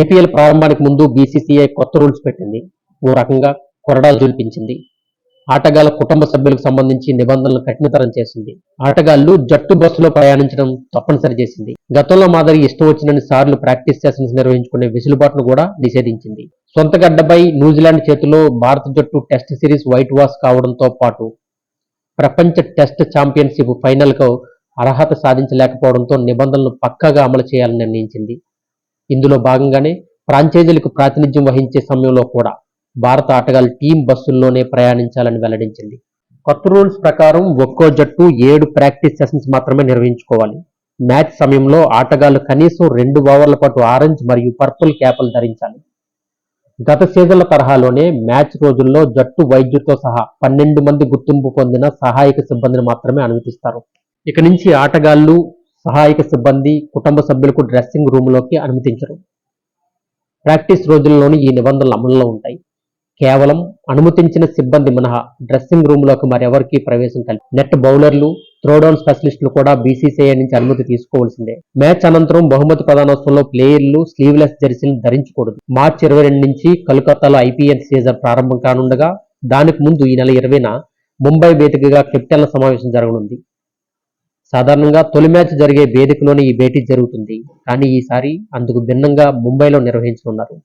IPL ప్రారంభానికి ముందు BCCI కొత్త రూల్స్ పెట్టింది. ఓ రకంగా కొరడాలు జులిపించింది ఆటగాళ్ళ కుటుంబ సభ్యులకు సంబంధించి నిబంధనలు కఠినతరం చేసింది. ఆటగాళ్ళు జట్టు బస్సులో ప్రయాణించడం తప్పనిసరి చేసింది. గతంలో మాదిరి ఇష్టం వచ్చినన్ని సార్లు ప్రాక్టీస్ సెషన్స్ నిర్వహించుకునే వెసులుబాటును కూడా నిషేధించింది. సొంత గడ్డపై న్యూజిలాండ్ చేతిలో భారత జట్టు టెస్ట్ సిరీస్ వైట్ వాష్ కావడంతో పాటు ప్రపంచ టెస్ట్ ఛాంపియన్షిప్ ఫైనల్కు అర్హత సాధించలేకపోవడంతో నిబంధనలు పక్కాగా అమలు చేయాలని నిర్ణయించింది. ఇందులో భాగంగానే ఫ్రాంచైజీలకు ప్రాతినిధ్యం వహించే సమయంలో కూడా భారత ఆటగాళ్ళు టీం బస్సుల్లోనే ప్రయాణించాలని వెల్లడించింది. కొత్త రూల్స్ ప్రకారం ఒక్కో జట్టు ఏడు ప్రాక్టీస్ సెషన్స్ మాత్రమే నిర్వహించుకోవాలి. మ్యాచ్ సమయంలో ఆటగాళ్ళు కనీసం రెండు ఓవర్ల పాటు ఆరెంజ్ మరియు పర్పుల్ క్యాపులు ధరించాలి. గత సీజన్ల తరహాలోనే మ్యాచ్ రోజుల్లో జట్టు వైద్యుతో సహా పన్నెండు మంది గుర్తింపు పొందిన సహాయక సిబ్బందిని మాత్రమే అనుమతిస్తారు. ఇక నుంచి ఆటగాళ్ళు సహాయక సిబ్బంది కుటుంబ సభ్యులకు డ్రెస్సింగ్ రూమ్లోకి అనుమతించరు. ప్రాక్టీస్ రోజుల్లోనూ ఈ నిబంధనలు అమల్లో ఉంటాయి. కేవలం అనుమతించిన సిబ్బంది మినహా డ్రెస్సింగ్ రూమ్లోకి మరెవరికీ ప్రవేశం కలిపి నెట్ బౌలర్లు త్రోడౌన్ స్పెషలిస్టులు కూడా బీసీసీఐ నుంచి అనుమతి తీసుకోవాల్సిందే. మ్యాచ్ అనంతరం బహుమతి ప్రధానోత్సవంలో ప్లేయర్లు స్లీవ్లెస్ జెర్సీలు ధరించకూడదు. మార్చి ఇరవై రెండు నుంచి కలకత్తాలో ఐపీఎల్ సీజన్ ప్రారంభం కానుండగా దానికి ముందు ఈ నెల ఇరవైన ముంబై వేదికగా కెప్టెన్ల సమావేశం జరగనుంది. సాధారణంగా తొలి మ్యాచ్ జరిగే వేదికలోనే ఈ భేటీ జరుగుతుంది. కానీ ఈసారి అందుకు భిన్నంగా ముంబైలో నిర్వహించనున్నారు.